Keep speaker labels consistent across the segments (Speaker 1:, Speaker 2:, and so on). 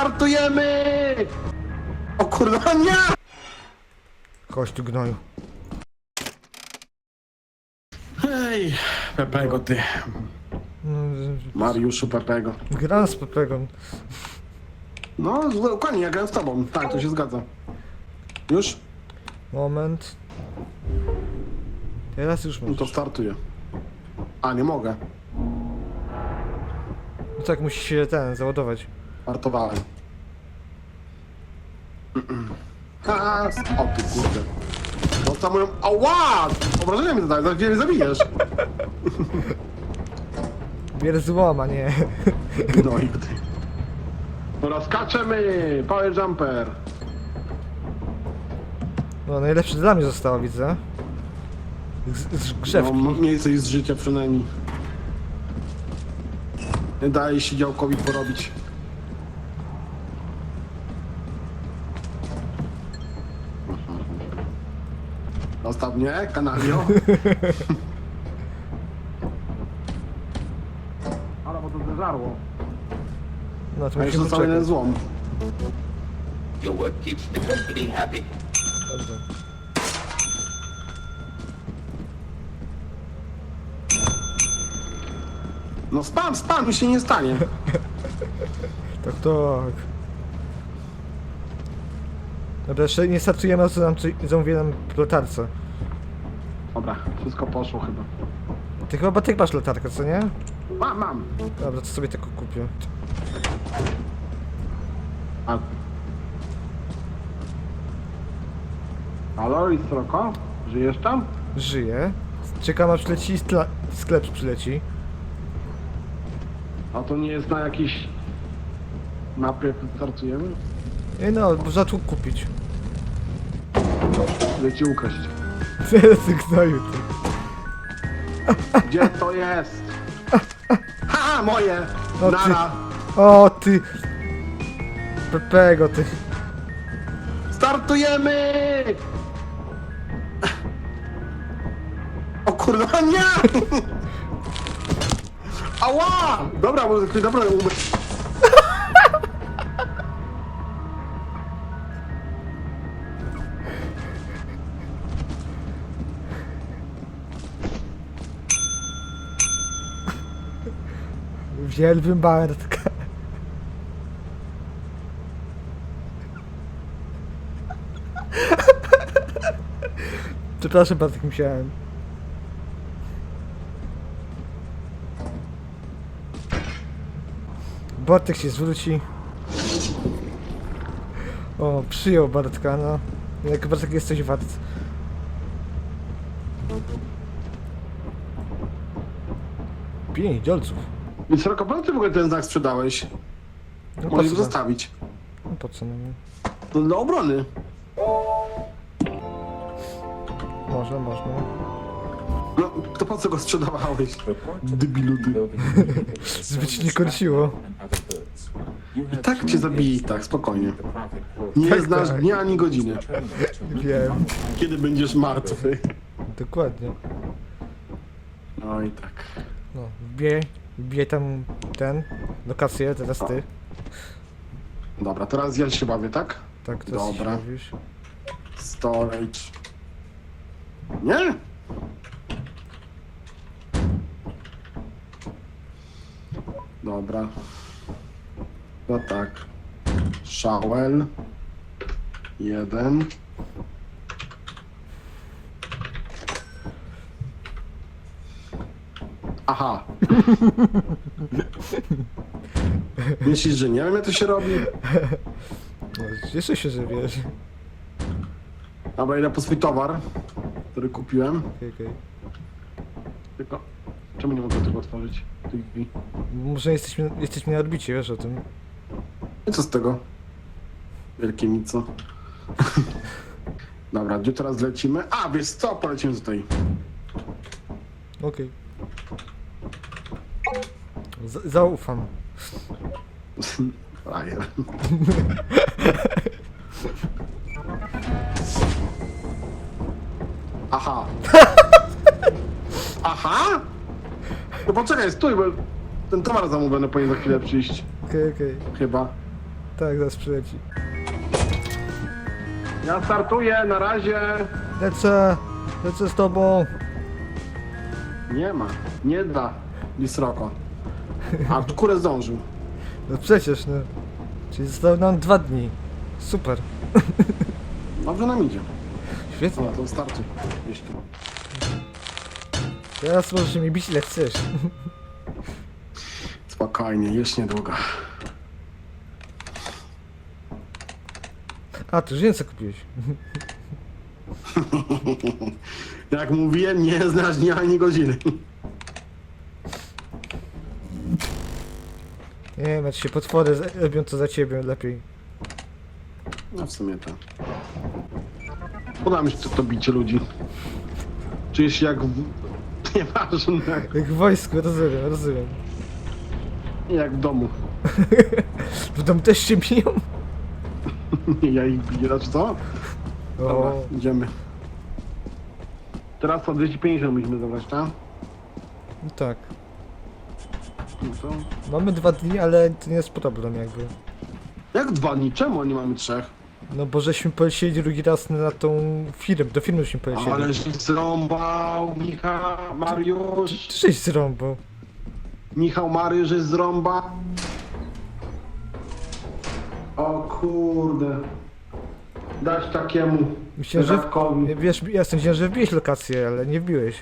Speaker 1: Startujemy! O kurwa, nie!
Speaker 2: Chodź tu gnoju.
Speaker 1: Hej, Pepego ty.
Speaker 2: No,
Speaker 1: Mariuszu Pepego.
Speaker 2: gram z Pepegą.
Speaker 1: No, dokładnie, ja grałem z tobą. Tak, to się zgadza. Już?
Speaker 2: Moment. Teraz już
Speaker 1: No to
Speaker 2: możesz.
Speaker 1: startuję. A, nie mogę.
Speaker 2: No tak, musi się ten, załadować.
Speaker 1: Startowałem. Ha, o ty kurde. Dostał moją... Ała! Obrażenia mi zadaje, zaraz mnie zabijesz.
Speaker 2: Bier złoma, nie.
Speaker 1: No i ty. Dobra, skaczemy! Power jumper!
Speaker 2: No, najlepsze dla mnie zostało, widzę. Z, z
Speaker 1: No,
Speaker 2: grzewki.
Speaker 1: mniej coś z życia przynajmniej. Nie daje się działkowi porobić. Zostaw mnie, kanalio. Ale bo to zeżarło.
Speaker 2: No, to
Speaker 1: A jeszcze
Speaker 2: musimy
Speaker 1: został jeden
Speaker 2: poczekać.
Speaker 1: złom.
Speaker 3: Your work keeps the company happy.
Speaker 2: Dobrze.
Speaker 1: No spam, spam, mi się nie stanie.
Speaker 2: Tak, tak. Dobra, jeszcze nie startujemy, a co nam nam latarce.
Speaker 1: Dobra, wszystko poszło chyba.
Speaker 2: Ty chyba ty masz latarkę, co nie?
Speaker 1: Mam, mam.
Speaker 2: Dobra, to sobie taką kupię.
Speaker 1: A... Halo, Istroko? Żyjesz tam?
Speaker 2: Żyję. Czekam aż przyleci skla- sklep przyleci.
Speaker 1: A to nie jest na jakiejś mapie, jak startujemy?
Speaker 2: Nie no, można tu kupić.
Speaker 1: Chcę ci ukraść.
Speaker 2: Teraz gnoju ty.
Speaker 1: Gdzie to jest? Ha, moje!
Speaker 2: No ty-
Speaker 1: Nara!
Speaker 2: O ty! Pepego ty.
Speaker 1: Startujemy! O kurwa, nie! Ała! Dobra, może ktoś naprawdę umrze.
Speaker 2: Wielbym Bartka. Przepraszam, Bartek, musiałem. Bartek się zwróci. O, przyjął Bartka, no. Jak Bartek jesteś wart. Pięć dolców.
Speaker 1: Istroko, po co ty w ogóle ten znak sprzedałeś?
Speaker 2: No po
Speaker 1: Możesz
Speaker 2: co?
Speaker 1: go zostawić.
Speaker 2: No po co? No,
Speaker 1: To dla obrony.
Speaker 2: można, można.
Speaker 1: No, to po co go sprzedawałeś? Debilu ty.
Speaker 2: Żeby ci nie korciło.
Speaker 1: I tak cię zabije i tak, spokojnie. Nie
Speaker 2: Tak,
Speaker 1: znasz
Speaker 2: tak.
Speaker 1: dnia ani godziny.
Speaker 2: Wiem.
Speaker 1: Kiedy będziesz martwy.
Speaker 2: Dokładnie.
Speaker 1: No i tak.
Speaker 2: No, wbijaj, wbijaj tam ten, lokację, teraz ty.
Speaker 1: Dobra, teraz ja się bawię, tak?
Speaker 2: Tak, się
Speaker 1: Dobra.
Speaker 2: bawisz.
Speaker 1: Storage. Nie? Dobra. No tak. Shovel. Jeden. Aha. Myślisz, że nie wiem jak to się robi?
Speaker 2: No, cieszę się, że wiesz.
Speaker 1: Dobra, idę po swój towar, który kupiłem.
Speaker 2: Okej, okej.
Speaker 1: Tylko, czemu nie mogę tego otworzyć? Tych drzwi.
Speaker 2: Może jesteśmy, jesteśmy na orbicie, wiesz o tym.
Speaker 1: I co z tego? Wielkie mico. Dobra, gdzie teraz lecimy? A, wiesz co? Polecimy tutaj.
Speaker 2: Okej. Z- Zaufam.
Speaker 1: Frajer. Aha. Aha? No poczekaj, stój, bo ten towar zamówiony powinien za chwilę przyjść.
Speaker 2: Okej, okej.
Speaker 1: Chyba.
Speaker 2: Tak, zaraz przyleci.
Speaker 1: Ja startuję, na razie.
Speaker 2: Lecę! Lecę z tobą!
Speaker 1: Nie ma, nie da. Lisroko. A kurę zdążył.
Speaker 2: No przecież, no. Czyli zostały nam dwa dni. Super.
Speaker 1: Dobrze nam idzie.
Speaker 2: Świetnie.
Speaker 1: No to starczy. Jeśli.
Speaker 2: Teraz możesz mi bić ile chcesz.
Speaker 1: Spokojnie, już niedługo.
Speaker 2: A, ty już więcej kupiłeś.
Speaker 1: Jak mówiłem, nie znasz dnia ani godziny.
Speaker 2: Nie wiem, jak się potwory z- robią to za ciebie lepiej.
Speaker 1: No w sumie tak. Podoba mi się to, to bicie ludzi. Czujesz się jak w... Nieważne.
Speaker 2: Jak w wojsku, rozumiem, rozumiem.
Speaker 1: Jak w domu.
Speaker 2: W domu też się biją?
Speaker 1: Ja ich biję, znaczy co? Dobra,
Speaker 2: O,
Speaker 1: idziemy. Teraz po 250 musimy zabrać, tak?
Speaker 2: no tak. Mamy dwa dni, ale to nie jest problem jakby.
Speaker 1: Jak dwa dni? Czemu nie mamy trzech?
Speaker 2: No bo żeśmy polecieli drugi raz na tą firmę, do firmy żeśmy polecieli.
Speaker 1: Ale się zrąbał Michał, Mariusz.
Speaker 2: Ty żeś zrąbał.
Speaker 1: Michał Mariusz jest zrąba. O kurde. Dać takiemu
Speaker 2: Myślałem, że... Wiesz, ja sądziłem, że wbiłeś lokację, ale nie wbiłeś.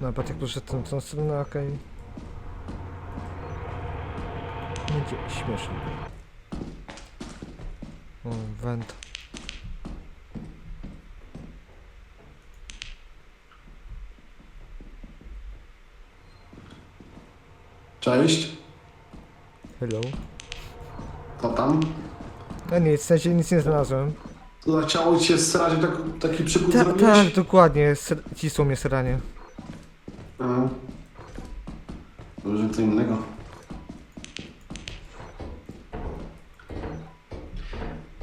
Speaker 2: No, patrz jak poszedł tą, stronę, okej. Będzie śmiesznie. O, węd.
Speaker 1: Cześć.
Speaker 2: Hello.
Speaker 1: Co tam?
Speaker 2: No nic, w sensie nic nie znalazłem.
Speaker 1: To chciało ci się srać, tak, taki przykład
Speaker 2: Tak,
Speaker 1: zrobiłeś?
Speaker 2: tak, dokładnie. Ser- cisło mnie seranie.
Speaker 1: Aha. Może co innego.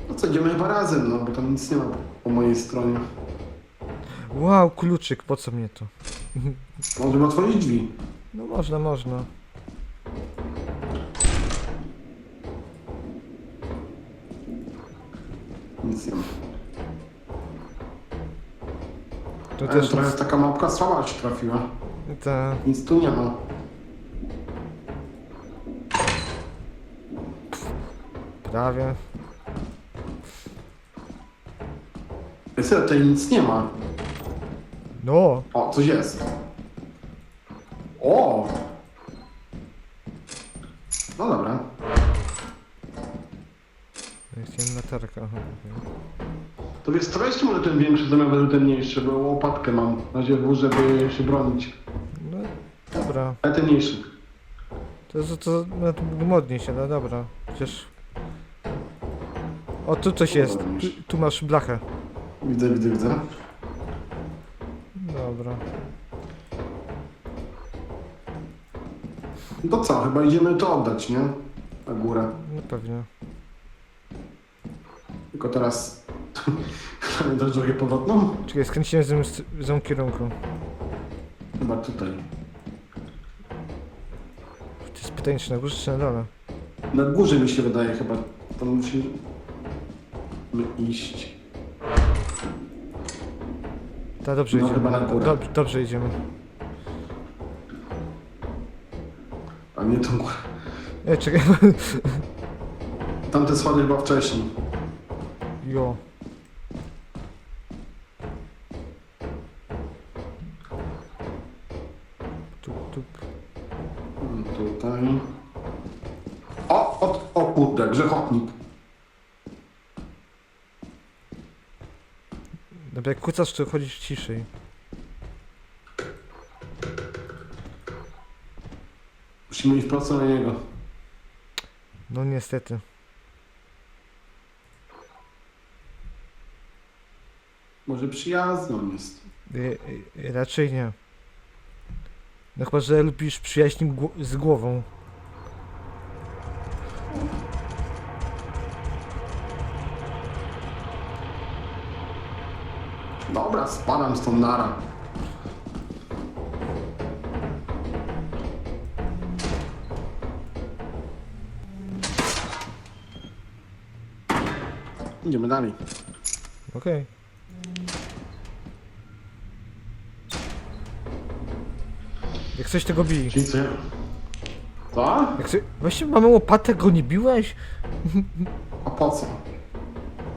Speaker 1: No co, idziemy chyba razem, no bo tam nic nie ma po mojej stronie.
Speaker 2: Wow, kluczyk, po co mnie to?
Speaker 1: Możemy otworzyć drzwi.
Speaker 2: No można, można.
Speaker 1: Nic nie ma.
Speaker 2: To
Speaker 1: E,
Speaker 2: też
Speaker 1: trochę taka małpka słaba się trafiła.
Speaker 2: ta...
Speaker 1: Nic tu nie ma.
Speaker 2: Prawie.
Speaker 1: Jest, tutaj nic nie ma.
Speaker 2: No,
Speaker 1: O, coś jest. O! No dobra.
Speaker 2: chciałem latarkę, aha. okej.
Speaker 1: To wiesz, co weźcie może ten większy zamiast ten mniejszy, bo łopatkę mam na ziewu, żeby się bronić.
Speaker 2: No, dobra.
Speaker 1: Ale ten mniejszy.
Speaker 2: To, to, to no, to modnie się, no dobra. Przecież... O, tu coś jest. Tu, tu masz blachę.
Speaker 1: Widzę, widzę, widzę.
Speaker 2: Dobra.
Speaker 1: No to co, chyba idziemy to oddać, nie? Na górę.
Speaker 2: No pewnie.
Speaker 1: Tylko teraz... Pamiętasz drogę powrotną?
Speaker 2: Czekaj, skręciłem st- w złym kierunku.
Speaker 1: Chyba tutaj.
Speaker 2: To jest pytanie, czy na górze, czy na dole?
Speaker 1: Na górze mi się wydaje chyba. Tam musimy iść.
Speaker 2: Tak, dobrze
Speaker 1: No,
Speaker 2: idziemy.
Speaker 1: chyba na górę.
Speaker 2: Dob- dobrze idziemy.
Speaker 1: A nie tą górę.
Speaker 2: E, czekaj.
Speaker 1: Tamte schody chyba wcześniej.
Speaker 2: Jo. Tup, tup.
Speaker 1: Tutaj. O, o, o kurde, grzechotnik.
Speaker 2: Jak kucasz, to chodzisz ciszej.
Speaker 1: Musimy iść prosto na niego.
Speaker 2: No niestety.
Speaker 1: Może przyjazny on jest.
Speaker 2: Y, y, raczej nie. No chyba, że lubisz przyjaźń gło- z głową.
Speaker 1: Dobra, spadam stąd nara. Idziemy dalej.
Speaker 2: Okej. Jak coś tego bij.
Speaker 1: Czyli co? Co?
Speaker 2: Jak coś... Właśnie mamy łopatę, go nie biłeś?
Speaker 1: A po co?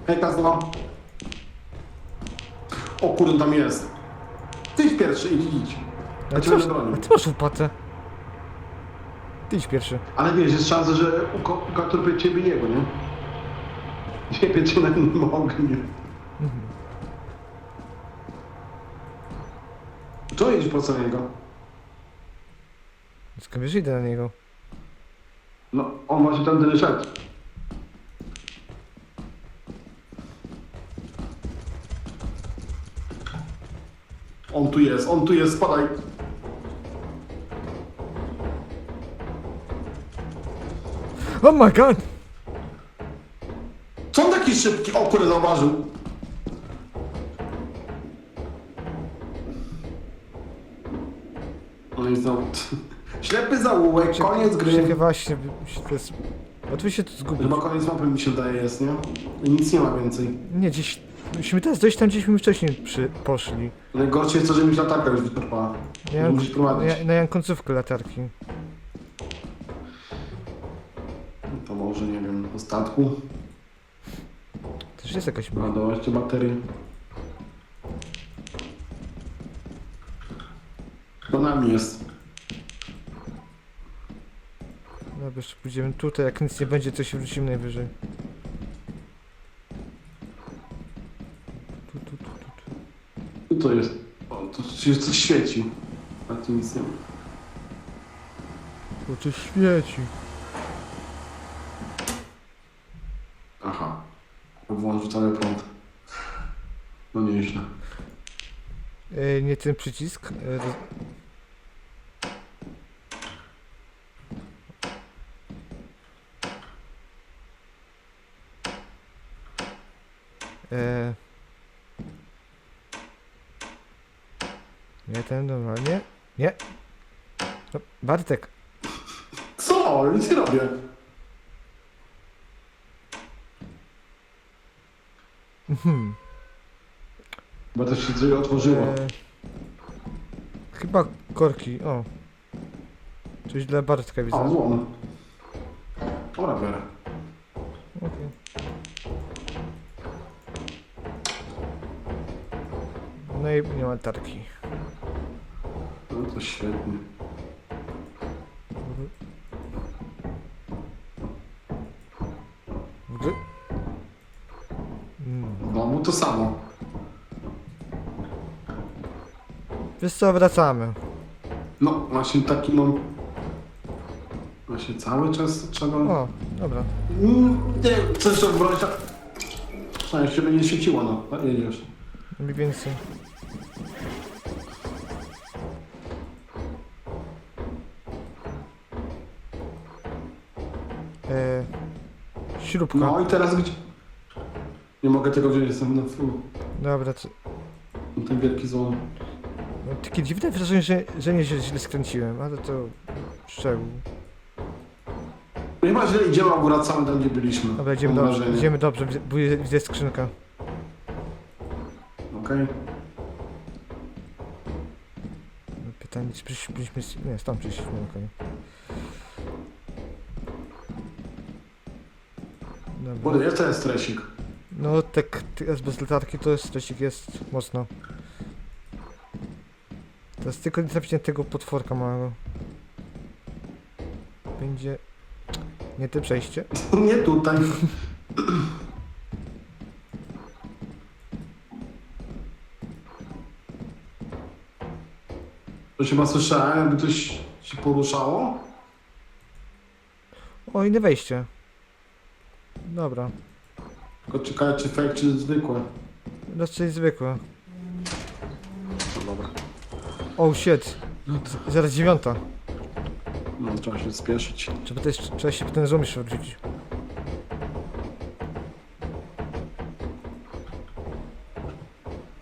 Speaker 1: Hej, Kazno. O kurde, tam jest. Ty idź pierwszy, idź, idź.
Speaker 2: A
Speaker 1: Ja
Speaker 2: ty,
Speaker 1: cię
Speaker 2: masz,
Speaker 1: będę bronił.
Speaker 2: a ty masz łopatę. Ty idź pierwszy.
Speaker 1: Ale wiesz, jest szansa, że ukatorpie ciebie jego, nie? Ciebie cię na nim ognie. Co jedziesz po co niego?
Speaker 2: Skąd wiesz, idę na niego.
Speaker 1: No, on właśnie tam szedł. On tu jest, on tu jest, spadaj.
Speaker 2: Oh my god!
Speaker 1: Co on taki szybki? O kurde, zauważył. No i znowu. Ślepy zaułek, koniec gry.
Speaker 2: Czekaj, właśnie, to jest... Się tu zgubić.
Speaker 1: Chyba koniec mapy mi się wydaje jest, nie? I nic nie ma więcej.
Speaker 2: Nie, gdzieś... Musimy teraz dojść tam, gdzieśmy wcześniej przy... poszli.
Speaker 1: Najgorsze jest to, że mi się latarka już wyczerpała.
Speaker 2: Ja mam,
Speaker 1: musisz prowadzić.
Speaker 2: ja, no ja mam końcówkę latarki.
Speaker 1: To może, nie wiem, po statku.
Speaker 2: Też jest jakaś broń.
Speaker 1: Ładować baterię. To nami jest.
Speaker 2: Dobra, jeszcze pójdziemy tutaj, jak nic nie będzie, to się wrócimy najwyżej. Tu, tu, tu, tu, tu.
Speaker 1: To jest. O, tu się coś świeci. A tu nic nie ma.
Speaker 2: Tu coś świeci.
Speaker 1: Aha. Włączył cały prąd. No nieźle.
Speaker 2: E, nie ten przycisk. Roz- E... Nie ten normalnie. Nie. No, Bartek.
Speaker 1: Co? Nic nie robię.
Speaker 2: Mhm.
Speaker 1: Bo też się coś otworzyło.
Speaker 2: E... Chyba korki. O. Coś dla Bartka widzę.
Speaker 1: O, złom. Dobra, biorę.
Speaker 2: Okej. No i nie ma tarki.
Speaker 1: No to świetnie. To samo.
Speaker 2: Wiesz co, wracamy.
Speaker 1: No, właśnie taki mam... Właśnie cały czas trzeba...
Speaker 2: O, dobra.
Speaker 1: Mm, Nie, chcesz to wbrać? Przynajmniej się będzie świeciło, no. Tak, Jedziesz.
Speaker 2: Mniej więcej. E, śrubka.
Speaker 1: No i teraz gdzie... Nie mogę tego wziąć, jestem na full.
Speaker 2: Dobra, to,
Speaker 1: Ten wielki złom.
Speaker 2: no, takie dziwne wrażenie, że, że nie źle, skręciłem, ale to szczegół.
Speaker 1: Chyba źle idziemy, a wracamy tam, gdzie byliśmy.
Speaker 2: Dobra, idziemy
Speaker 1: Mam
Speaker 2: dobrze,
Speaker 1: wrażenie.
Speaker 2: idziemy dobrze, bo jest- skrzynka.
Speaker 1: Okej.
Speaker 2: No, Pytanie, czy przyszliśmy... z- Nie, stąd przyszliśmy, okej. Dobra.
Speaker 1: Kurde, jest ten stresik.
Speaker 2: No tak teraz bez latarki to jest stresik jest mocno. Teraz tylko nie na tego potworka małego. Będzie... Nie te przejście.
Speaker 1: Nie tutaj. To się chyba słyszałem, jakby coś się poruszało.
Speaker 2: O, inne wejście. Dobra.
Speaker 1: Tylko ciekawe, czy fake, czy zwykłe.
Speaker 2: Raczej zwykłe.
Speaker 1: No dobra.
Speaker 2: Oh shit. Z- Zaraz dziewiąta.
Speaker 1: No, trzeba się spieszyć.
Speaker 2: Trzeba też, trzeba się ten zoom jeszcze odrzucić.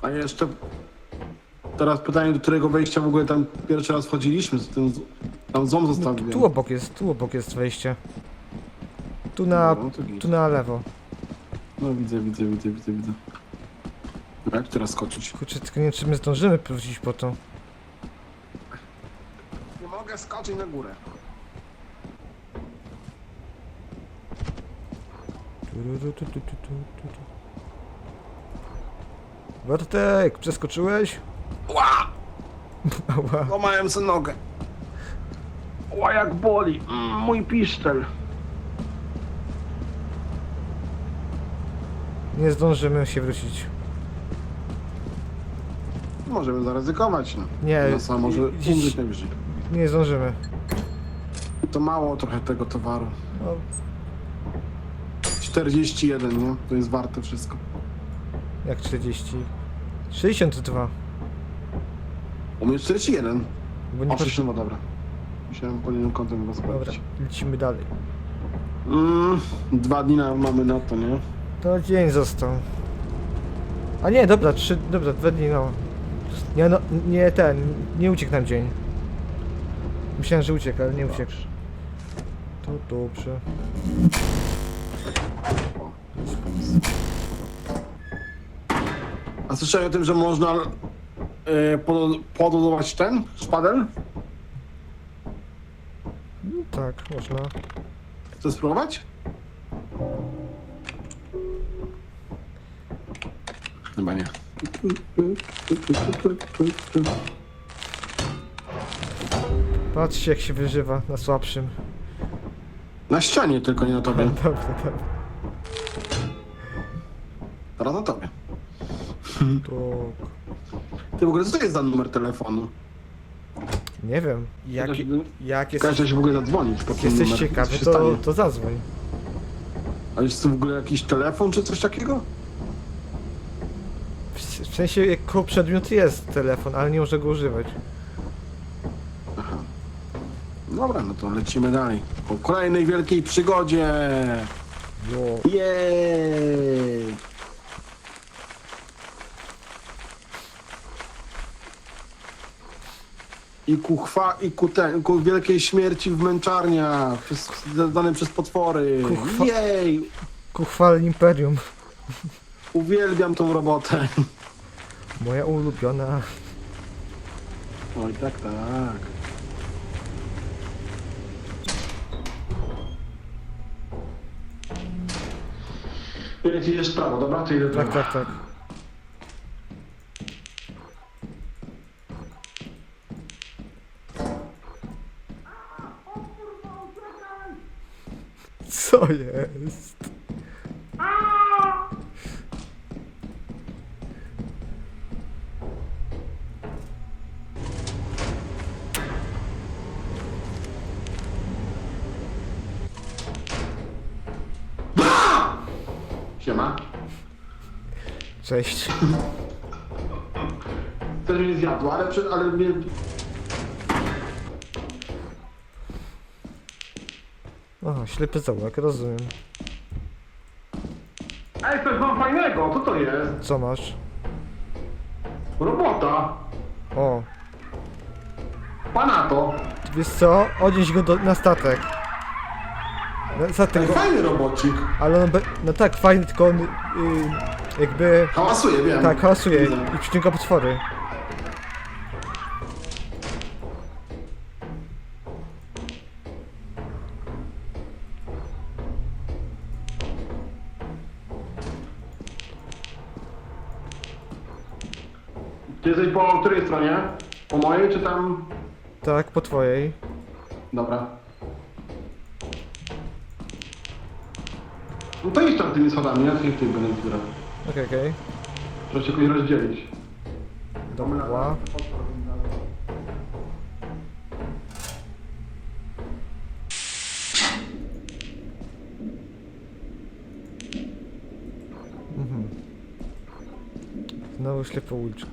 Speaker 1: A jeszcze teraz pytanie, do którego wejścia w ogóle tam pierwszy raz wchodziliśmy, z tym, tam złom
Speaker 2: No,
Speaker 1: zostawiłem.
Speaker 2: tu obok jest, tu obok jest wejście. Tu na,
Speaker 1: No,
Speaker 2: tu na lewo.
Speaker 1: No widzę, widzę, widzę, widzę, widzę. Jak teraz skoczyć?
Speaker 2: Kurczę, tylko nie wiem, czy my zdążymy wrócić po to.
Speaker 1: Nie mogę skoczyć na górę.
Speaker 2: Tururu, tu, tu, tu, tu, tu, tu. Bartek, przeskoczyłeś?
Speaker 1: Ła!
Speaker 2: Ała.
Speaker 1: Łamałem sobie nogę. Ła, jak boli. Mm, mój piszczel.
Speaker 2: Nie zdążymy się wrócić.
Speaker 1: Możemy zaryzykować, no.
Speaker 2: Nie,
Speaker 1: Nasa może umrzeć najwyżej.
Speaker 2: Nie zdążymy.
Speaker 1: To mało trochę tego towaru.
Speaker 2: No,
Speaker 1: 41, nie? To jest warte wszystko.
Speaker 2: jak 40? 62.
Speaker 1: U mnie 41.
Speaker 2: Bo nie
Speaker 1: O,
Speaker 2: patrz...
Speaker 1: 60, dobra. Musiałem po innym kątem chyba
Speaker 2: Dobra,
Speaker 1: sprawdzić.
Speaker 2: lecimy dalej.
Speaker 1: Mm, dwa dni na, mamy na to, nie?
Speaker 2: To dzień został. A nie, dobra, trzy, dobra, dwa dni, no. Nie, no, nie ten, nie uciekł nam dzień. Myślałem, że uciekł, ale nie uciekł. To dobrze.
Speaker 1: A słyszałeś o tym, że można pod- podładować ten szpadel?
Speaker 2: Tak, można.
Speaker 1: Chcesz spróbować? Chyba nie.
Speaker 2: Patrzcie, jak się wyżywa na słabszym.
Speaker 1: Na ścianie, tylko nie na tobie.
Speaker 2: Dobra, dobra.
Speaker 1: Teraz na tobie.
Speaker 2: To...
Speaker 1: Ty w ogóle co to jest za numer telefonu?
Speaker 2: Nie wiem. Jak,
Speaker 1: Chociaż-
Speaker 2: jak, jest,
Speaker 1: Kasia się w ogóle zadzwonić. po
Speaker 2: jak
Speaker 1: ten
Speaker 2: jesteś
Speaker 1: numer.
Speaker 2: ciekawy,
Speaker 1: Co się
Speaker 2: to,
Speaker 1: stanie?
Speaker 2: to zadzwoń.
Speaker 1: A jest to w ogóle jakiś telefon czy coś takiego?
Speaker 2: Sensie, jako przedmiot jest telefon, ale nie można go używać.
Speaker 1: Aha. Dobra, no to lecimy dalej. Po kolejnej wielkiej przygodzie.
Speaker 2: Jo.
Speaker 1: Jej! I ku, chwa, i ku, ten, ku wielkiej śmierci w męczarniach, przez, zadanej przez potwory.
Speaker 2: Ku chwa-
Speaker 1: Jej!
Speaker 2: Ku chwale Imperium.
Speaker 1: Uwielbiam tą robotę.
Speaker 2: Moja ulubiona.
Speaker 1: Oj, tak, tak. Ile ci jest prawo, dobra? To ile
Speaker 2: Tak, tak, tak. Co jest? Cześć.
Speaker 1: Też mnie zjadło, ale, przy, ale mnie...
Speaker 2: Aha, ślepy zaułek, rozumiem.
Speaker 1: Ej, coś mam fajnego, co to jest?
Speaker 2: Co masz?
Speaker 1: Robota.
Speaker 2: O,
Speaker 1: Pana to.
Speaker 2: wiesz co? Odnieś go do, na statek. Na statek,
Speaker 1: fajny robocik.
Speaker 2: ale on, be, no tak, fajny, tylko on y, jakby,
Speaker 1: Hałasuje, wiem.
Speaker 2: tak, hałasuje
Speaker 1: Widzę.
Speaker 2: i przyciąga potwory.
Speaker 1: Ty jesteś po której stronie? Po mojej, czy tam...
Speaker 2: Tak, po twojej.
Speaker 1: Dobra. No to idź tam tymi schodami, ja w tym będę zbierał.
Speaker 2: Okej, okej.
Speaker 1: Trzeba się jakoś rozdzielić.
Speaker 2: Dobra. Mhm. Znowu ślepa uliczka.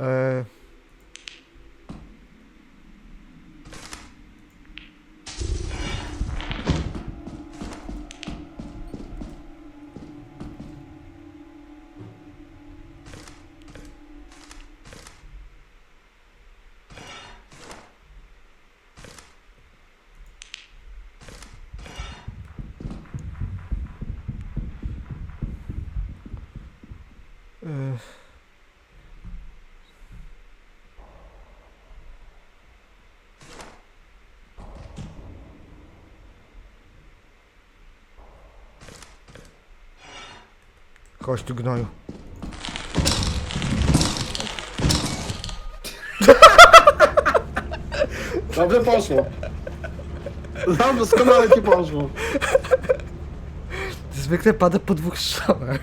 Speaker 2: E... Chodź tu gnoju.
Speaker 1: Dobrze poszło. Dobrze, doskonale ci poszło.
Speaker 2: Zwykle pada po dwóch strzałach.